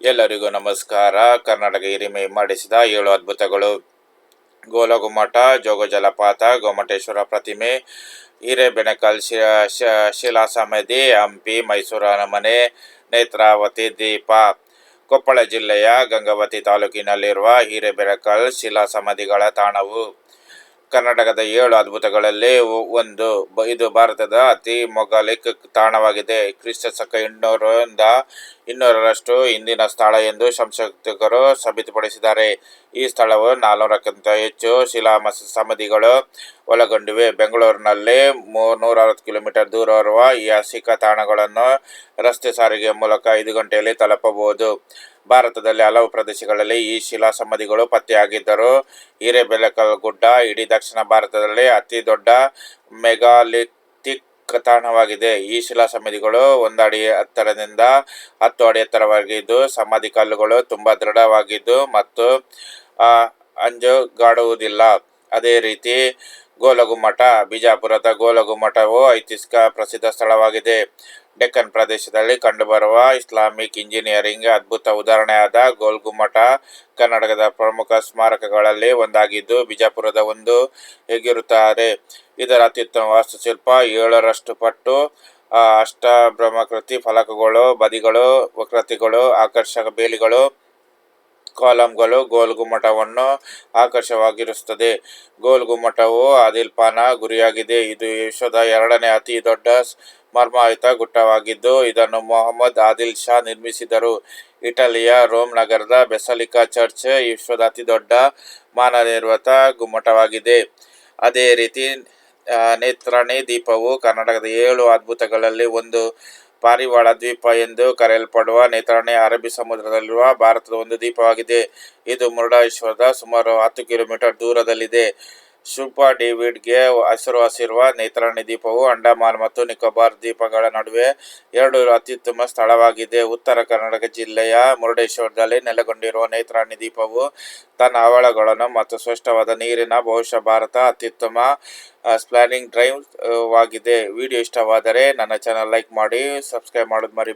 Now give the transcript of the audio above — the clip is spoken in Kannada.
ಎಲ್ಲರಿಗೂ ನಮಸ್ಕಾರ. ಕರ್ನಾಟಕ ಹಿರಿಮೆ ಮಾಡಿಸಿದ ಏಳು ಅದ್ಭುತಗಳು. ಗೋಲಗುಮ್ಮಟ, ಜೋಗ ಜಲಪಾತ, ಗೋಮಟೇಶ್ವರ ಪ್ರತಿಮೆ, ಹಿರೇಬೆಣಕಲ್ ಶಿಲಾ ಸಮಾಧಿ ಹಂಪಿ, ಮೈಸೂರು ಅರಮನೆ, ನೇತ್ರಾವತಿ ದೀಪ. ಕೊಪ್ಪಳ ಜಿಲ್ಲೆಯ ಗಂಗಾವತಿ ತಾಲೂಕಿನಲ್ಲಿರುವ ಹಿರೇಬೆಣಕಲ್ ಶಿಲಾ ಸಮಾಧಿಗಳ ತಾಣವು. ಕರ್ನಾಟಕದ ಏಳು ಅದ್ಭುತಗಳಲ್ಲಿ ಒಂದು. ಇದು ಭಾರತದ ಅತಿ ಮೊಘಲಿಕ್ ತಾಣವಾಗಿದೆ. ಕ್ರಿಸ್ತ ಶಕ ಇನ್ನೂರರಿಂದ ಇನ್ನೂರರಷ್ಟು ಹಿಂದಿನ ಸ್ಥಳ ಎಂದು ಸಂಶೋಧಕರು ಸಾಬೀತುಪಡಿಸಿದ್ದಾರೆ. ಈ ಸ್ಥಳವು ನಾಲ್ನೂರಕ್ಕಿಂತ ಹೆಚ್ಚು ಶಿಲಾ ಮಸ ಸಮಾಧಿಗಳು ಒಳಗೊಂಡಿವೆ. ಬೆಂಗಳೂರಿನಲ್ಲಿ ನೂರ ಅರವತ್ತು ಕಿಲೋಮೀಟರ್ ದೂರ ಇರುವ ಈ ಐತಿಹಾಸಿಕ ತಾಣಗಳನ್ನು ರಸ್ತೆ ಸಾರಿಗೆ ಮೂಲಕ ಐದು ಗಂಟೆಯಲ್ಲಿ ತಲುಪಬಹುದು. ಭಾರತದಲ್ಲಿ ಹಲವು ಪ್ರದೇಶಗಳಲ್ಲಿ ಈ ಶಿಲಾ ಸಮಾಧಿಗಳು ಪತ್ತೆಯಾಗಿದ್ದರು. ಹಿರೇಬೆಲಕಲ್ ಗುಡ್ಡ ಇಡೀ ದಕ್ಷಿಣ ಭಾರತದಲ್ಲಿ ಅತಿ ದೊಡ್ಡ ಮೆಗಾಲಿಥಿಕ್ ತಾಣವಾಗಿದೆ. ಈ ಶಿಲಾ ಸಮಾಧಿಗಳು ಒಂದು ಅಡಿ ಎತ್ತರದಿಂದ ಹತ್ತು ಅಡಿ ಎತ್ತರವಾಗಿದ್ದು, ಸಮಾಧಿ ಕಲ್ಲುಗಳು ತುಂಬಾ ದೃಢವಾಗಿದ್ದು ಮತ್ತು ಅಂಜುಗಾಡುವುದಿಲ್ಲ. ಅದೇ ರೀತಿ ಗೋಲಗುಮ್ಮಠ ಬಿಜಾಪುರದ ಗೋಲಗುಮ್ಮಠವು ಐತಿಹಾಸಿಕ ಪ್ರಸಿದ್ಧ ಸ್ಥಳವಾಗಿದೆ. ಡೆಕ್ಕನ್ ಪ್ರದೇಶದಲ್ಲಿ ಕಂಡುಬರುವ ಇಸ್ಲಾಮಿಕ್ ಇಂಜಿನಿಯರಿಂಗ್ ಅದ್ಭುತ ಉದಾಹರಣೆಯಾದ ಗೋಲ್ಗುಮ್ಮಠ ಕರ್ನಾಟಕದ ಪ್ರಮುಖ ಸ್ಮಾರಕಗಳಲ್ಲಿ ಒಂದಾಗಿದ್ದು ಬಿಜಾಪುರದ ಒಂದು ಹೇಗಿರುತ್ತಾರೆ. ಇದರ ಅತ್ಯುತ್ತಮ ವಾಸ್ತುಶಿಲ್ಪ, ಏಳರಷ್ಟು ಪಟ್ಟು ಅಷ್ಟ ಅಷ್ಟಬ್ರಹ್ಮಕೃತಿ ಫಲಕಗಳು, ಬದಿಗಳು, ವಕ್ರತೆಗಳು, ಆಕರ್ಷಕ ಬೇಲಿಗಳು ಕಾಲಂಗಳು ಗೋಲ್ಗುಮ್ಮಟವನ್ನು ಆಕರ್ಷವಾಗಿರುತ್ತದೆ. ಗೋಲ್ ಗುಮ್ಮಟವು ಆದಿಲ್ಪಾನ ಗುರಿಯಾಗಿದೆ. ಇದು ವಿಶ್ವದ ಎರಡನೇ ಅತಿ ದೊಡ್ಡ ಮರ್ಮಾಯುತ ಗುಟ್ಟವಾಗಿದ್ದು, ಇದನ್ನು ಮೊಹಮ್ಮದ್ ಆದಿಲ್ ಶಾ ನಿರ್ಮಿಸಿದರು. ಇಟಲಿಯ ರೋಮ್ ನಗರದ ಬೆಸಲಿಕಾ ಚರ್ಚ್ ವಿಶ್ವದ ಅತಿ ದೊಡ್ಡ ಮಾನನಿರ್ವತ ಗುಮ್ಮಟವಾಗಿದೆ. ಅದೇ ರೀತಿ ನೇತ್ರಾಣಿ ದ್ವೀಪವು ಕರ್ನಾಟಕದ ಏಳು ಅದ್ಭುತಗಳಲ್ಲಿ ಒಂದು ಪಾರಿವಾಳ ದ್ವೀಪ ಎಂದು ಕರೆಯಲ್ಪಡುವ ನೇತ್ರಾಣಿ ಅರಬ್ಬಿ ಸಮುದ್ರದಲ್ಲಿರುವ ಭಾರತದ ಒಂದು ದ್ವೀಪವಾಗಿದೆ. ಇದು ಮುರುಡೇಶ್ವರದ ಸುಮಾರು ಹತ್ತು ಕಿಲೋಮೀಟರ್ ದೂರದಲ್ಲಿದೆ. ಶುಭ ಡೇವಿಡ್ಗೆ ಹಸಿರುವ ನೇತ್ರಾಣಿ ದೀಪವು ಅಂಡಮಾನ್ ಮತ್ತು ನಿಕೋಬಾರ್ ದ್ವೀಪಗಳ ನಡುವೆ ಎರಡು ಅತ್ಯುತ್ತಮ ಸ್ಥಳವಾಗಿದೆ. ಉತ್ತರ ಕರ್ನಾಟಕ ಜಿಲ್ಲೆಯ ಮುರುಡೇಶ್ವರದಲ್ಲಿ ನೆಲೆಗೊಂಡಿರುವ ನೇತ್ರಾಣಿ ದೀಪವು ತನ್ನ ಹವಳಗಳನ್ನು ಮತ್ತು ಸ್ಪಷ್ಟವಾದ ನೀರಿನ ಬಹುಶಃ ಭಾರತ ಅತ್ಯುತ್ತಮ ಸ್ಪ್ಲಾನಿಂಗ್ ಡ್ರೈವ್ ವಾಗಿದೆ. ವಿಡಿಯೋ ಇಷ್ಟವಾದರೆ ನನ್ನ ಚಾನಲ್ ಲೈಕ್ ಮಾಡಿ ಸಬ್ಸ್ಕ್ರೈಬ್ ಮಾಡೋದು ಮರಿ